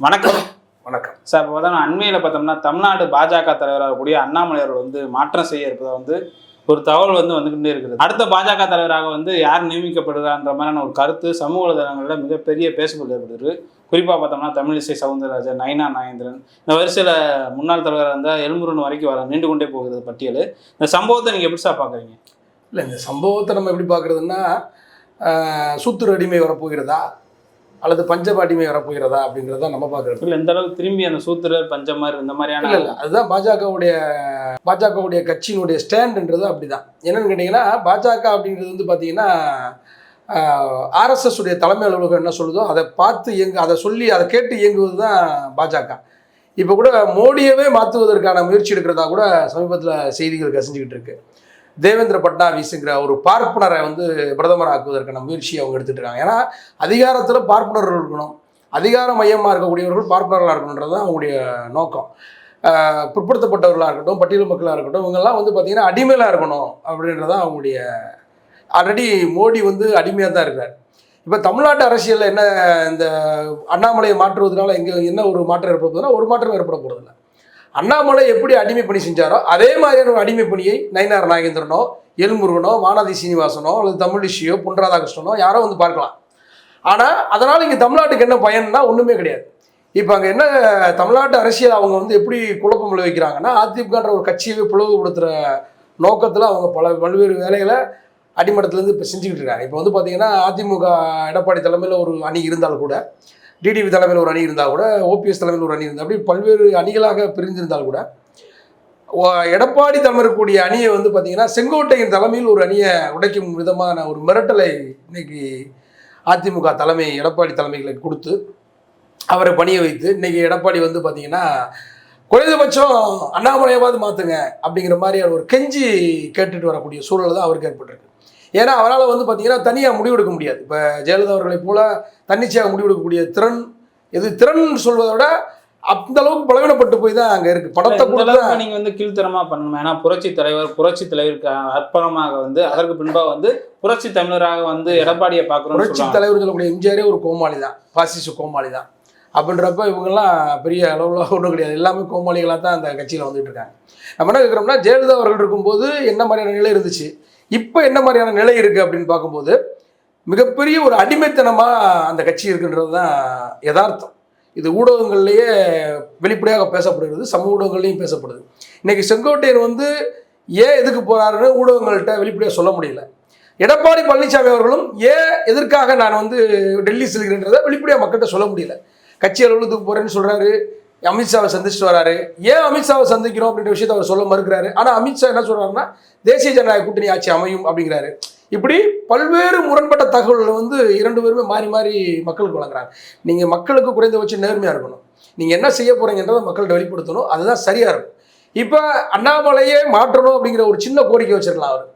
வணக்கம். வணக்கம். சார் இப்போ தான் அண்மையில் பார்த்தோம்னா தமிழ்நாடு பாஜக தலைவராக கூடிய அண்ணாமலை அவர்கள் வந்து மாற்றம் செய்ய இருப்பதா வந்து ஒரு தகவல் வந்து வந்துகிட்டே இருக்குது. அடுத்த பாஜக தலைவராக வந்து யார் நியமிக்கப்படுறான்ற மாதிரியான ஒரு கருத்து சமூக வலைதளங்களில் மிகப்பெரிய பேசுபொருள் ஏற்படுது. குறிப்பாக பார்த்தோம்னா தமிழிசை சவுந்தரராஜன் நயனா நாகேந்திரன் இந்த வரிசையில் முன்னாள் தலைவராக இருந்தால் எல்முருகன் வரைக்கும் வர நீண்டு கொண்டே போகிறது பட்டியல். இந்த சம்பவத்தை நீங்கள் எப்படி சார் பார்க்குறீங்க? இல்லை இந்த சம்பவத்தை நம்ம எப்படி பார்க்குறதுன்னா சூத்துரு அடிமை வரப்போகிறதா? அல்லது பஞ்சப அடிமை வரப்போகிறதா அப்படிங்கிறத நம்ம பார்க்குறது. இல்லை இந்த அளவுக்கு திரும்பி அந்த சூத்திரர் பஞ்சமர் இந்த மாதிரியான இல்லை இல்லை அதுதான் பாஜகவுடைய பாஜகவுடைய கட்சியினுடைய ஸ்டாண்டுன்றது அப்படிதான். என்னன்னு கேட்டிங்கன்னா பாஜக அப்படிங்கிறது வந்து பார்த்தீங்கன்னா ஆர்எஸ்எஸ் உடைய தலைமை அலுவலகம் என்ன சொல்லுதோ அதை பார்த்து இயங்கு அதை சொல்லி அதை கேட்டு இயங்குவது தான் பாஜக. இப்போ கூட மோடியவே மாற்றுவதற்கான முயற்சி எடுக்கிறதா கூட சமீபத்தில் செய்திகள் கசிஞ்சுக்கிட்டு இருக்கு. தேவேந்திர பட்னாவிஸுங்கிற ஒரு பார்ப்பனரை வந்து பிரதமர் ஆக்குவதற்கான முயற்சியை அவங்க எடுத்துட்டு இருக்காங்க. ஏன்னா அதிகாரத்தில் பார்ப்பனர்கள் இருக்கணும். அதிகார மையமாக இருக்கக்கூடியவர்கள் பார்ப்பனர்களாக இருக்கணுன்றது தான் அவங்களுடைய நோக்கம். பிற்படுத்தப்பட்டவர்களாக இருக்கட்டும் பட்டியல் மக்களாக இருக்கட்டும் இவங்கெல்லாம் வந்து பார்த்திங்கன்னா அடிமையிலாக இருக்கணும் அப்படின்றதான் அவங்களுடைய ஆல்ரெடி மோடி வந்து அடிமையாக தான் இருக்கார். இப்போ தமிழ்நாட்டு அரசியலில் என்ன இந்த அண்ணாமலையை மாற்றுவதனால எங்கே என்ன ஒரு மாற்றம் ஏற்பட போகுதுன்னா ஒரு மாற்றம் ஏற்பட போகிறதில்ல அண்ணாமலை எப்படி அடிமை பணி செஞ்சாரோ அதே மாதிரியான ஒரு அடிமை பணியை நயினார் நாகேந்திரனோ எல்முருகனோ வானதி சீனிவாசனோ அல்லது தமிழிஷியோ பொன் ராதாகிருஷ்ணனோ யாரோ வந்து பார்க்கலாம். ஆனால் அதனால் இங்கே தமிழ்நாட்டுக்கு என்ன பயன்னா ஒன்றுமே கிடையாது. இப்போ அங்கே என்ன தமிழ்நாட்டு அரசியல் அவங்க வந்து எப்படி குழப்பம் விளைவிக்கிறாங்கன்னா அதிமுகன்ற ஒரு கட்சியவே பிளவுபடுத்துகிற நோக்கத்தில் அவங்க பல பல்வேறு வேலைகளை அடிமட்டத்துலேருந்து இப்போ செஞ்சுக்கிட்டு இருக்காங்க. இப்போ வந்து பார்த்திங்கன்னா அதிமுக எடப்பாடி தலைமையில் ஒரு அணி இருந்தால் கூட டிடிவி தலைமையில் ஒரு அணி இருந்தால் கூட ஓபிஎஸ் தலைமையில் ஒரு அணி இருந்தால் அப்படி பல்வேறு அணிகளாக பிரிந்திருந்தால் கூட எடப்பாடி தலைமை இருக்கக்கூடிய அணியை வந்து பார்த்தீங்கன்னா செங்கோட்டையின் தலைமையில் ஒரு அணியை உடைக்கும் விதமான ஒரு மிரட்டலை இன்னைக்கு அதிமுக தலைமை எடப்பாடி தலைமைகளை கொடுத்து அவரை பணிய வைத்து இன்னைக்கு எடப்பாடி வந்து பார்த்தீங்கன்னா குறைந்தபட்சம் அண்ணாமலையாவது மாற்றுங்க அப்படிங்கிற மாதிரியான ஒரு கெஞ்சி கேட்டுட்டு வரக்கூடிய சூழல் தான் அவருக்கு ஏற்பட்டிருக்கு. ஏன்னா அவரால் வந்து பார்த்தீங்கன்னா தனியாக முடிவெடுக்க முடியாது. இப்போ ஜெயலலிதா அவர்களைப் போல தன்னிச்சையாக முடிவெடுக்கக்கூடிய திறன் இது திறன் சொல்வதை விட அந்த அளவுக்கு பலவீனப்பட்டு போய் தான் அங்கே இருக்குது படத்தை அளவுக்கு நீங்க வந்து கீழ்த்தரமா பண்ணணும். ஏன்னா புரட்சி தலைவர் புரட்சி தலைவருக்கு அர்ப்பணமாக வந்து அதற்கு பின்பா வந்து புரட்சி தமிழராக வந்து எடப்பாடியை பார்க்கணும்னு புரட்சி தலைவர் சொல்லக்கூடிய எம்ஜிஆரே ஒரு கோமாளி தான் பாசிச கோமாளி தான் அப்படின்றப்ப இவங்கெல்லாம் பெரிய அளவில் ஒன்றும் கிடையாது. எல்லாமே கோமாளிகளாக தான் அந்த கட்சியில் வந்துட்டு இருக்காங்க. நம்ம என்ன கேட்குறோம்னா ஜெயலலிதா அவர்கள் இருக்கும்போது என்ன மாதிரியான நிலை இருந்துச்சு? இப்போ என்ன மாதிரியான நிலை இருக்குது அப்படின்னு பார்க்கும்போது மிகப்பெரிய ஒரு அடிமைத்தனமாக அந்த கட்சி இருக்குன்றது தான் யதார்த்தம். இது ஊடகங்கள்லேயே வெளிப்படையாக பேசப்படுகிறது சமூக ஊடகங்கள்லையும் பேசப்படுது. இன்றைக்கி செங்கோட்டையன் வந்து ஏன் எதுக்கு போகிறாருன்னு ஊடகங்கள்கிட்ட வெளிப்படையாக சொல்ல முடியல. எடப்பாடி பழனிசாமி அவர்களும் ஏன் எதற்காக நான் வந்து டெல்லி செல்கிறேன்றதை வெளிப்படையாக மக்கள்கிட்ட சொல்ல முடியல. கட்சி அலுவலகத்துக்கு போகிறேன்னு சொல்கிறாரு அமித்ஷாவை சந்திச்சுட்டு வராரு. ஏன் அமித்ஷாவை சந்திக்கிறோம் அப்படின்ற விஷயத்தை அவர் சொல்ல மறுக்கிறாரு. ஆனால் அமித்ஷா என்ன சொல்கிறாருன்னா தேசிய ஜனநாயக கூட்டணி ஆட்சி அமையும் அப்படிங்கிறாரு. இப்படி பல்வேறு முரண்பட்ட தகவல்களை வந்து இரண்டு பேருமே மாறி மாறி மக்களுக்கு வழங்குறாங்க. நீங்கள் மக்களுக்கு குறைந்தபட்சம் நேர்மையாக இருக்கணும். நீங்கள் என்ன செய்ய போகிறீங்கன்றதை மக்கள்கிட்ட வெளிப்படுத்தணும். அதுதான் சரியாக இருக்கும். இப்போ அண்ணாமலையே மாற்றணும் அப்படிங்கிற ஒரு சின்ன கோரிக்கை வச்சிருக்கலாம் அவர்.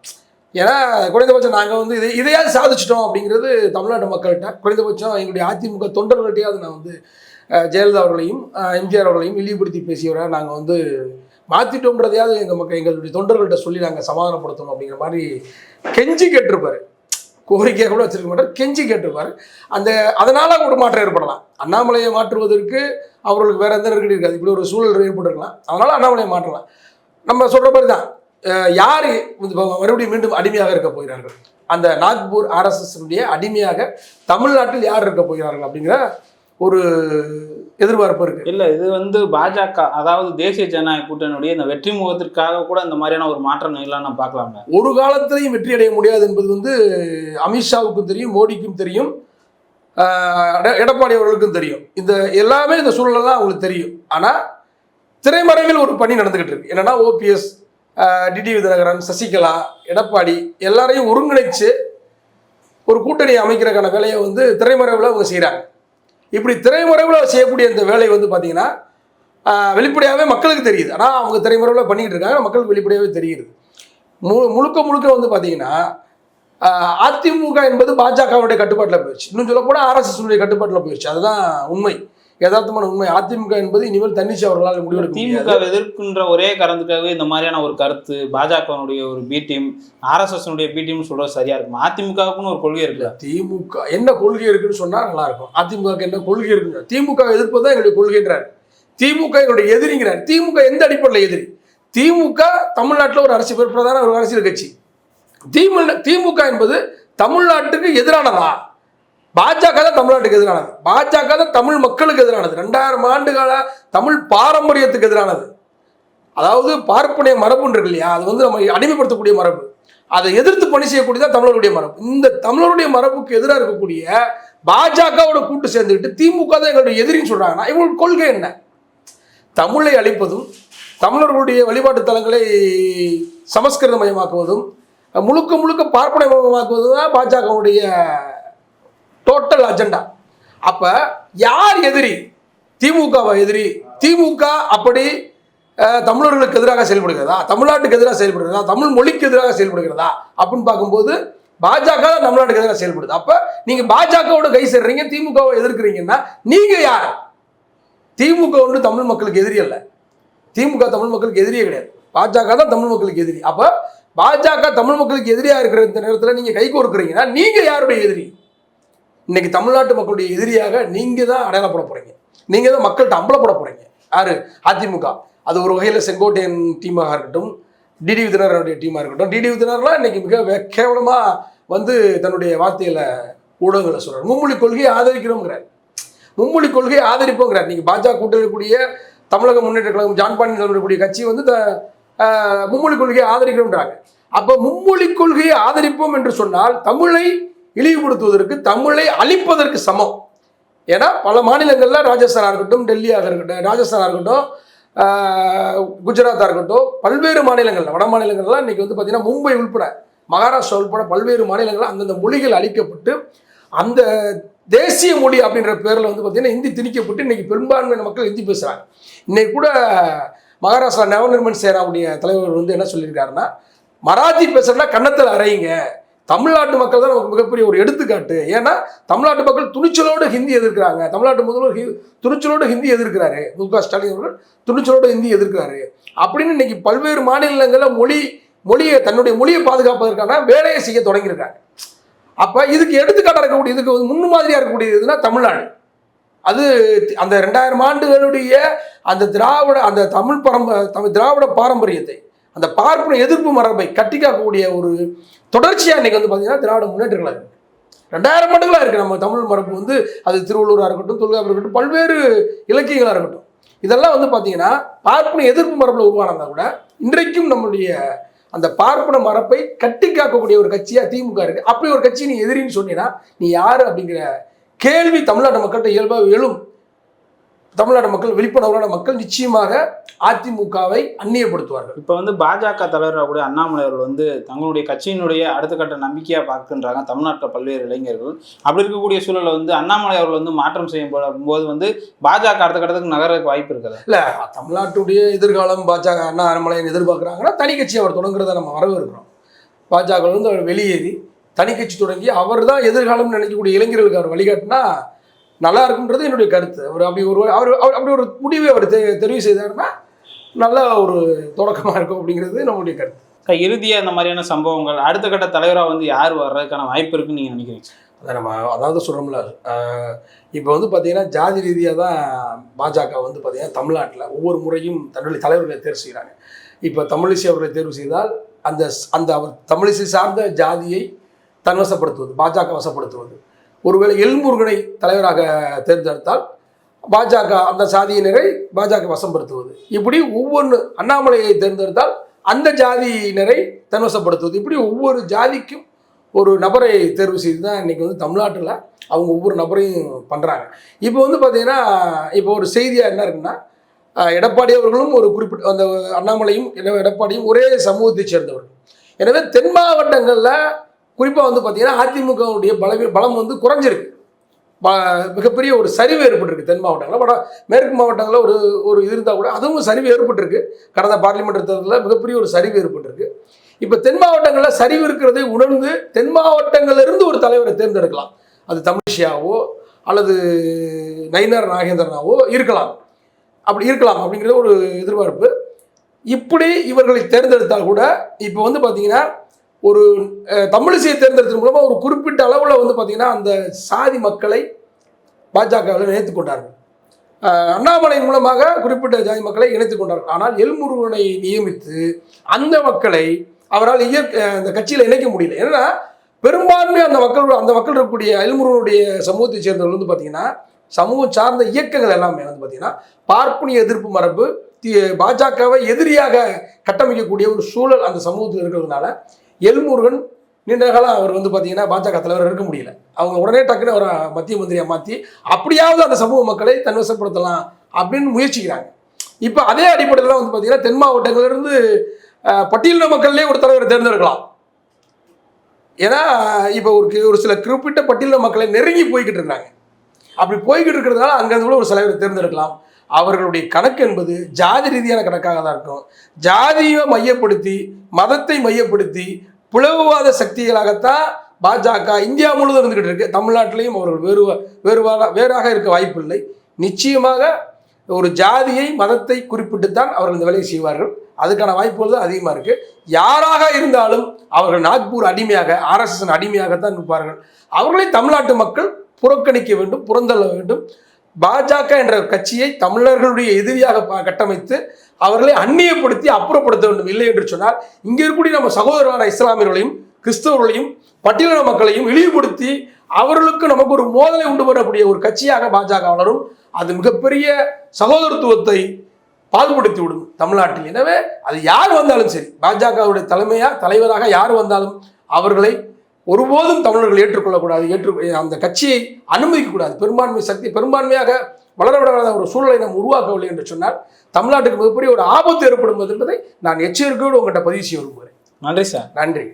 ஏன்னா குறைந்தபட்சம் நாங்கள் வந்து இது இதையாவது சாதிச்சிட்டோம் அப்படிங்கிறது தமிழ்நாட்டு மக்கள்கிட்ட. குறைந்தபட்சம் எங்களுடைய அதிமுக தொண்டர்கள்ட்டையாவது நான் வந்து ஜெயலலிதா அவர்களையும் எம்ஜிஆர் அவர்களையும் இழிவுபடுத்தி பேசியவரை நாங்கள் வந்து மாற்றிட்டோம்ன்றதையாவது எங்கள் மக்கள் எங்களுடைய தொண்டர்கள்ட்ட சொல்லி நாங்கள் சமாதானப்படுத்தணும் அப்படிங்கிற மாதிரி கெஞ்சி கேட்டிருப்பாரு. கோரிக்கையாக கூட வச்சிருக்க மாட்டார் கெஞ்சி கேட்டிருப்பார். அந்த அதனால் ஒரு மாற்றம் ஏற்படலாம். அண்ணாமலையை மாற்றுவதற்கு அவர்களுக்கு வேறு எந்த நெருக்கடி இருக்காது. இப்படி ஒரு சூழல் ஏற்பட்டிருக்கலாம். அதனால் அண்ணாமலையை மாற்றலாம். நம்ம சொல்கிற மாதிரி தான். யார் மறுபடியும் மீண்டும் அடிமையாக இருக்க போகிறார்கள்? அந்த நாக்பூர் ஆர்எஸ்எஸ் உடைய அடிமையாக தமிழ்நாட்டில் யார் இருக்க போகிறார்கள் அப்படிங்கிற ஒரு எதிர்பார்ப்பு இருக்கு. இல்ல இது வந்து பாஜக அதாவது தேசிய ஜனநாயக கூட்டணியுடைய இந்த வெற்றி முகத்திற்காக கூட இந்த மாதிரியான ஒரு மாற்றம் நிகழலாம் நம்ம பார்க்கலாம்ல. ஒரு காலத்திலையும் வெற்றி அடைய முடியாது என்பது வந்து அமித்ஷாவுக்கும் தெரியும் மோடிக்கும் தெரியும் எடப்பாடி அவர்களுக்கும் தெரியும். இந்த எல்லாமே இந்த சூழலெல்லாம் அவங்களுக்கு தெரியும். ஆனால் திரைமறைவில் ஒரு பணி நடந்துகிட்டு இருக்கு. என்னன்னா ஓபிஎஸ் டிடி விதநகரன் சசிகலா எடப்பாடி எல்லாரையும் ஒருங்கிணைச்சு ஒரு கூட்டணி அமைக்கிறதுக்கான வேலையை வந்து திரைமறைவில் அவங்க செய்கிறாங்க இப்படி திரைமறைவில் செய்யக்கூடிய இந்த வேலை வந்து பார்த்தீங்கன்னா வெளிப்படையாகவே மக்களுக்கு தெரியுது. ஆனால் அவங்க திரைமறைவில் பண்ணிக்கிட்டு இருக்காங்க மக்களுக்கு வெளிப்படையாகவே தெரியுது. மு முழுக்க முழுக்க வந்து பார்த்தீங்கன்னா அதிமுக என்பது பாஜகவுடைய கட்டுப்பாட்டில் போயிடுச்சு. இன்னும் சொல்ல ஆர்எஸ்எஸ்னுடைய கட்டுப்பாட்டில் போயிடுச்சு. அதுதான் உண்மை. யதார்த்தமான உண்மை. அதிமுக என்பது இனிமேல் தன்னிச்சு அவர்களால் முடிவெடுக்க திமுக எதிர்க்கின்ற ஒரே காரணத்துக்காகவே இந்த மாதிரியான ஒரு கருத்து பாஜகனுடைய ஒரு B team RSS B team சொல்றது சரியா இருக்கும். அதிமுகவுக்குன்னு ஒரு கொள்கை இருக்கு திமுக என்ன கொள்கை இருக்குன்னு சொன்னா நல்லா இருக்கும். அதிமுக என்ன கொள்கை இருக்குன்னு திமுக எதிர்ப்பு தான் எங்களுடைய கொள்கைன்றார். திமுக எங்களுடைய எதிரிங்கிறார். திமுக எந்த அடிப்படையில் எதிரி? திமுக தமிழ்நாட்டில் ஒரு அரசியல் ஒரு பிரதான ஒரு அரசியல் கட்சி. திமுக திமுக என்பது தமிழ்நாட்டுக்கு எதிரானதா? பாஜக தான் தமிழ்நாட்டுக்கு எதிரானது. பாஜக தான் தமிழ் மக்களுக்கு எதிரானது. ரெண்டாயிரம் ஆண்டுகால தமிழ் பாரம்பரியத்துக்கு எதிரானது. அதாவது பார்ப்பனைய மரபுன்னு இல்லையா? அது வந்து நம்ம அடிமைப்படுத்தக்கூடிய மரபு. அதை எதிர்த்து பணி செய்யக்கூடியதான் தமிழருடைய மரபு. இந்த தமிழருடைய மரபுக்கு எதிராக இருக்கக்கூடிய பாஜகவோட கூட்டு சேர்ந்துக்கிட்டு திமுக தான் எங்களுடைய எதிரின்னு சொல்றாங்கன்னா இவங்களுக்கு கொள்கை என்ன? தமிழை அழிப்பதும் தமிழர்களுடைய வழிபாட்டு தலங்களை சமஸ்கிருதமயமாக்குவதும் முழுக்க முழுக்க பார்ப்பனமயமாக்குவதும் தான் பாஜகவுடைய டோட்டல் அஜெண்டா அப்ப யார் எதிரி? திமுகவை எதிரி. திமுக அப்படி தமிழர்களுக்கு எதிராக செயல்படுகிறதா? தமிழ்நாட்டுக்கு எதிராக செயல்படுகிறதா? தமிழ் மொழிக்கு எதிராக செயல்படுகிறதா? அப்படின்னு பார்க்கும்போது பாஜக தான் தமிழ்நாட்டுக்கு எதிராக செயல்படுது. அப்ப நீங்க பாஜகவோட கை சேர்றீங்க திமுகவை எதிர்க்கிறீங்கன்னா நீங்க யார்? திமுக ஒன்று தமிழ் மக்களுக்கு எதிரி அல்ல. திமுக தமிழ் மக்களுக்கு எதிரியே கிடையாது. பாஜக தான் தமிழ் மக்களுக்கு எதிரி. அப்ப பாஜக தமிழ் மக்களுக்கு எதிரியா இருக்கிற இந்த நேரத்தில் நீங்க கை கோர்க்குறீங்கன்னா நீங்க யாருடைய எதிரி? இன்னைக்கு தமிழ்நாட்டு மக்களுடைய எதிரியாக நீங்க தான் அடையாளப்பட போறீங்க. நீங்க தான் மக்கள்கிட்ட அம்பலப்பட போறீங்க. யாரு? அதிமுக. அது ஒரு வகையில் செங்கோட்டையன் டீமாக இருக்கட்டும் டிடி விதினருடைய டீமாக இருக்கட்டும். டிடி விதினர்லாம் இன்னைக்கு மிக கேவலமாக வந்து தன்னுடைய வார்த்தையில ஊடகங்களை சொல்றாரு. மும்மொழி கொள்கையை ஆதரிக்கிறோங்கிறார் மும்மொழி கொள்கையை ஆதரிப்போங்கிறார். நீங்க பாஜக கூட்டக்கூடிய தமிழக முன்னேற்ற கழகம் ஜான்பாண்டி பாண்டியன் கட்சி வந்து த- மும்மொழி கொள்கையை ஆதரிக்கிறோம்ன்றாங்க. அப்போ மும்மொழி கொள்கையை ஆதரிப்போம் என்று சொன்னால் தமிழை இழிவுபடுத்துவதற்கு தமிழை அழிப்பதற்கு சமம். ஏன்னா பல மாநிலங்களில் ராஜஸ்தானாக இருக்கட்டும் டெல்லியாக இருக்கட்டும் ராஜஸ்தானாக இருக்கட்டும் குஜராத்தாக இருக்கட்டும் பல்வேறு மாநிலங்களில் வட மாநிலங்கள்லாம் இன்றைக்கி வந்து பார்த்திங்கன்னா மும்பை உள்பட மகாராஷ்டிரா உள்பட பல்வேறு மாநிலங்களில் அந்தந்த மொழிகள் அழிக்கப்பட்டு அந்த தேசிய மொழி அப்படின்ற பேரில் வந்து பார்த்தீங்கன்னா ஹிந்தி திணிக்கப்பட்டு இன்றைக்கி பெரும்பான்மையான மக்கள் ஹிந்தி பேசுகிறாங்க இன்றைக்கி கூட மகாராஷ்டிரா நவநிர்மன் சேனாவுடைய தலைவர் வந்து என்ன சொல்லியிருக்காருன்னா மராத்தி பேசுகிறனா கன்னத்தில் அறையுங்க. தமிழ்நாட்டு மக்கள் தான் நமக்கு மிகப்பெரிய ஒரு எடுத்துக்காட்டு. ஏன்னா தமிழ்நாட்டு மக்கள் துணிச்சலோடு ஹிந்தி எதிர்க்கிறாங்க. தமிழ்நாட்டு முதல்வர் ஹி- துணிச்சலோடு ஹிந்தி எதிர்க்கிறாரு. மு க ஸ்டாலின் அவர்கள் துணிச்சலோடு ஹிந்தி எதிர்க்கிறாரு. அப்படின்னு இன்னைக்கு பல்வேறு மாநிலங்களில் மொழி மொழியை தன்னுடைய மொழியை பாதுகாப்பதற்கான வேலையை செய்ய தொடங்கியிருக்காங்க. அப்போ இதுக்கு எடுத்துக்காட்டாக இருக்கக்கூடிய இதுக்கு முன்னு முன்மாதிரியாக இருக்கக்கூடிய இதுனா தமிழ்நாடு. அது அந்த ரெண்டாயிரம் ஆண்டுகளுடைய அந்த திராவிட அந்த தமிழ் பரம்ப தமிழ் திராவிட பாரம்பரியத்தை அந்த பார்ப்பன எதிர்ப்பு மரபை கட்டிக்காக்கக்கூடிய ஒரு தொடர்ச்சியாக இன்னைக்கு வந்து பார்த்தீங்கன்னா திராவிட முன்னேற்ற கழகம் இருக்கு. ரெண்டாயிரம் ஆண்டுகளாக இருக்குது நம்ம தமிழ் மரபு வந்து அது திருவள்ளூராக இருக்கட்டும் தொல்காப்பியர் இருக்கட்டும் பல்வேறு இலக்கியங்களாக இருக்கட்டும். இதெல்லாம் வந்து பார்த்தீங்கன்னா பார்ப்பன எதிர்ப்பு மரபில் உருவானதா கூட இன்றைக்கும் நம்மளுடைய அந்த பார்ப்பன மரப்பை கட்டி காக்கக்கூடிய ஒரு கட்சியாக திமுக இருக்கு. அப்படி ஒரு கட்சி நீ எதிரின்னு சொன்னீங்கன்னா நீ யார் அப்படிங்கிற கேள்வி தமிழ்நாட்டு மக்கள்கிட்ட இயல்பாக எழும். தமிழ்நாட்டு மக்கள் விழிப்புணர்வான மக்கள் நிச்சயமாக அதிமுகவை அந்நியப்படுத்துவார்கள். இப்போ வந்து பாஜக தலைவராக கூட அண்ணாமலை அவர்கள் வந்து தங்களுடைய கட்சியினுடைய அடுத்த கட்ட நம்பிக்கையா பார்க்கின்றாங்க தமிழ்நாட்டில் பல்வேறு இளைஞர்கள். அப்படி இருக்கக்கூடிய சூழல்ல வந்து அண்ணாமலை அவர்கள் வந்து மாற்றம் செய்யும் போது வந்து பாஜக அடுத்த கட்டத்துக்கு நகரக்கு வாய்ப்பு இருக்குது? இல்ல தமிழ்நாட்டுடைய எதிர்காலம் பாஜக அண்ணா அண்ணாமலையை எதிர்பார்க்குறாங்கன்னா தனி கட்சி அவர் தொடங்குறத நம்ம வரவேற்கிறோம். பாஜக வந்து அவர் வெளியேறி தனி கட்சி தொடங்கி அவர் தான் எதிர்காலம்னு நினைக்கக்கூடிய இளைஞர்களுக்கு அவர் வழிகாட்டினா நல்லா இருக்குன்றது என்னுடைய கருத்து. அவர் அப்படி ஒரு அவர் அவர் அப்படி ஒரு முடிவை அவர் தெ- தெரிவு செய்தாருன்னா நல்ல ஒரு தொடக்கமாக இருக்கும் அப்படிங்கிறது நம்மளுடைய கருத்து. சார் இறுதியா இந்த மாதிரியான சம்பவங்கள் அடுத்த கட்ட தலைவராக வந்து யார் வர்றதுக்கான வாய்ப்பு இருக்குன்னு நீங்க நினைக்கிறீங்க? அதை நம்ம அதாவது சொல்கிறோம்ல இப்போ வந்து பார்த்தீங்கன்னா ஜாதி ரீதியாக தான் பாஜக வந்து பார்த்தீங்கன்னா தமிழ்நாட்டில் ஒவ்வொரு முறையும் தன்னுடைய தலைவர்களை தேர்வு செய்கிறாங்க இப்போ தமிழிசை அவர்களை தேர்வு செய்தால் அந்த அந்த அவர் தமிழிசை சார்ந்த ஜாதியை தன்வசப்படுத்துவது பாஜக வசப்படுத்துவது. ஒருவேளை எல்முருகனை தலைவராக தேர்ந்தெடுத்தால் பாஜக அந்த சாதியினரை பாஜக வசப்படுத்துவது. இப்படி ஒவ்வொன்று அண்ணாமலையை தேர்ந்தெடுத்தால் அந்த ஜாதியினரை தன்வசப்படுத்துவது. இப்படி ஒவ்வொரு ஜாதிக்கும் ஒரு நபரை தேர்வு செய்து தான் இன்றைக்கி வந்து தமிழ்நாட்டில் அவங்க ஒவ்வொரு நபரையும் பண்ணுறாங்க இப்போ வந்து பார்த்திங்கன்னா இப்போ ஒரு செய்தியாக என்ன இருக்குன்னா எடப்பாடி அவர்களும் ஒரு குறிப்பிட்ட அந்த அண்ணாமலையும் எடப்பாடியும் ஒரே சமூகத்தைச் சேர்ந்தவர்கள். எனவே தென் மாவட்டங்களில் குறிப்பாக வந்து பார்த்தீங்கன்னா அதிமுகவுடைய பலவீ பலம் வந்து குறைஞ்சிருக்கு. ப- மிகப்பெரிய ஒரு சரிவு ஏற்பட்டிருக்கு தென் மாவட்டங்களில். வட மேற்கு மாவட்டங்களில் ஒரு ஒரு இது இருந்தால் கூட அதுவும் சரிவு ஏற்பட்டிருக்கு. கடந்த பார்லிமெண்ட் தேர்தலில் மிகப்பெரிய ஒரு சரிவு ஏற்பட்டிருக்கு. இப்போ தென் மாவட்டங்களில் சரிவு இருக்கிறதை உணர்ந்து தென் மாவட்டங்களிலிருந்து ஒரு தலைவரை தேர்ந்தெடுக்கலாம். அது தமிழ்ஷியாவோ அல்லது நயினார் நாகேந்திரனாவோ இருக்கலாம். அப்படி இருக்கலாம் அப்படிங்கிறது ஒரு எதிர்பார்ப்பு. இப்படி இவர்களை தேர்ந்தெடுத்தால் கூட இப்போ வந்து பார்த்தீங்கன்னா ஒரு தமிழிசையை தேர்ந்தெடுத்தது மூலமாக ஒரு குறிப்பிட்ட அளவில் வந்து பார்த்தீங்கன்னா அந்த சாதி மக்களை பாஜகவில் இணைத்து கொண்டார்கள். அண்ணாமலை மூலமாக குறிப்பிட்ட ஜாதி மக்களை இணைத்துக் கொண்டார்கள். ஆனால் எல்முருகனை நியமித்து அந்த மக்களை அவரால் இயற்கை அந்த கட்சியில் இணைக்க முடியல. ஏன்னா பெரும்பான்மை அந்த மக்களோட அந்த மக்கள் இருக்கக்கூடிய எல்முருகனுடைய சமூகத்தை சேர்ந்தவர்கள் வந்து பார்த்தீங்கன்னா சமூகம் சார்ந்த இயக்கங்கள் எல்லாமே வந்து பார்த்தீங்கன்னா பார்ப்பனிய எதிர்ப்பு மரபு தி- பாஜகவை எதிரியாக கட்டமைக்கக்கூடிய ஒரு சூழல் அந்த சமூகத்தில் இருக்கிறதுனால எல்முருகன் நீண்ட காலம் அவர் வந்து பார்த்தீங்கன்னா பாஜக தலைவர் இருக்க முடியல. அவங்க உடனே டக்குன்னு அவரை மத்திய மந்திரியாக மாற்றி அப்படியாவது அந்த சமூக மக்களை தன்வசப்படுத்தலாம் அப்படின்னு முயற்சிக்கிறாங்க. இப்போ அதே அடிப்படையில் வந்து பார்த்தீங்கன்னா தென் மாவட்டங்களிலிருந்து அஹ், பட்டியலின மக்கள்லேயே ஒரு தலைவரை தேர்ந்தெடுக்கலாம். ஏன்னா இப்போ ஒரு ஒரு சில குறிப்பிட்ட பட்டியலின மக்களை நெருங்கி போய்கிட்டு இருந்தாங்க அப்படி போய்கிட்டு இருக்கிறதுனால அங்கேருந்து கூட ஒரு தலைவரை தேர்ந்தெடுக்கலாம். அவர்களுடைய கணக்கு என்பது ஜாதி ரீதியான கணக்காக தான் இருக்கும். ஜாதியை மையப்படுத்தி மதத்தை மையப்படுத்தி பிளவுவாத சக்திகளாகத்தான் பாஜக இந்தியா முழுவதும் இருந்துகிட்டு இருக்கு. தமிழ்நாட்டிலையும் அவர்கள் வேறு வேறுவாக வேறாக இருக்க வாய்ப்பில்லை நிச்சயமாக ஒரு ஜாதியை மதத்தை குறிப்பிட்டு தான் அவர்கள் இந்த வேலையை செய்வார்கள். அதுக்கான வாய்ப்புகள் தான் அதிகமாக இருக்கு. யாராக இருந்தாலும் அவர்கள் நாக்பூர் அடிமையாக ஆர்எஸ்எஸ் அடிமையாகத்தான் இருப்பார்கள். அவர்களை தமிழ்நாட்டு மக்கள் புறக்கணிக்க வேண்டும் புறந்தள்ள வேண்டும். பாஜக என்ற கட்சியை தமிழர்களுடைய எதிரியாக கட்டமைத்து அவர்களை அந்நியப்படுத்தி அப்புறப்படுத்த வேண்டும். இல்லை என்று சொன்னால் இங்கே இருக்கக்கூடிய நம்ம சகோதரரான இஸ்லாமியர்களையும் கிறிஸ்தவர்களையும் பட்டியலின மக்களையும் இழிவுபடுத்தி அவர்களுக்கு நமக்கு ஒரு மோதலை உண்டு வரக்கூடிய ஒரு கட்சியாக பாஜக வளரும். அது மிகப்பெரிய சகோதரத்துவத்தை பால்படுத்தி விடும் தமிழ்நாட்டில். எனவே அது யார் வந்தாலும் சரி பாஜகவுடைய தலைமையா தலைவராக யார் வந்தாலும் அவர்களை ஒருபோதும் தமிழர்கள் ஏற்றுக்கொள்ளக்கூடாது ஏற்று அந்த கட்சியை அனுமதிக்கக்கூடாது. பெரும்பான்மை சக்தி பெரும்பான்மையாக வளரவிடாத ஒரு சூழலை நாம் உருவாக்கவில்லை என்று சொன்னால் தமிழ்நாட்டுக்கு மிகப்பெரிய ஒரு ஆபத்து ஏற்படும் என்பதை நான் எச்சரிக்கையோடு உங்கள்கிட்ட பதிவு செய்ய விரும்புகிறேன். நன்றி சார். நன்றி.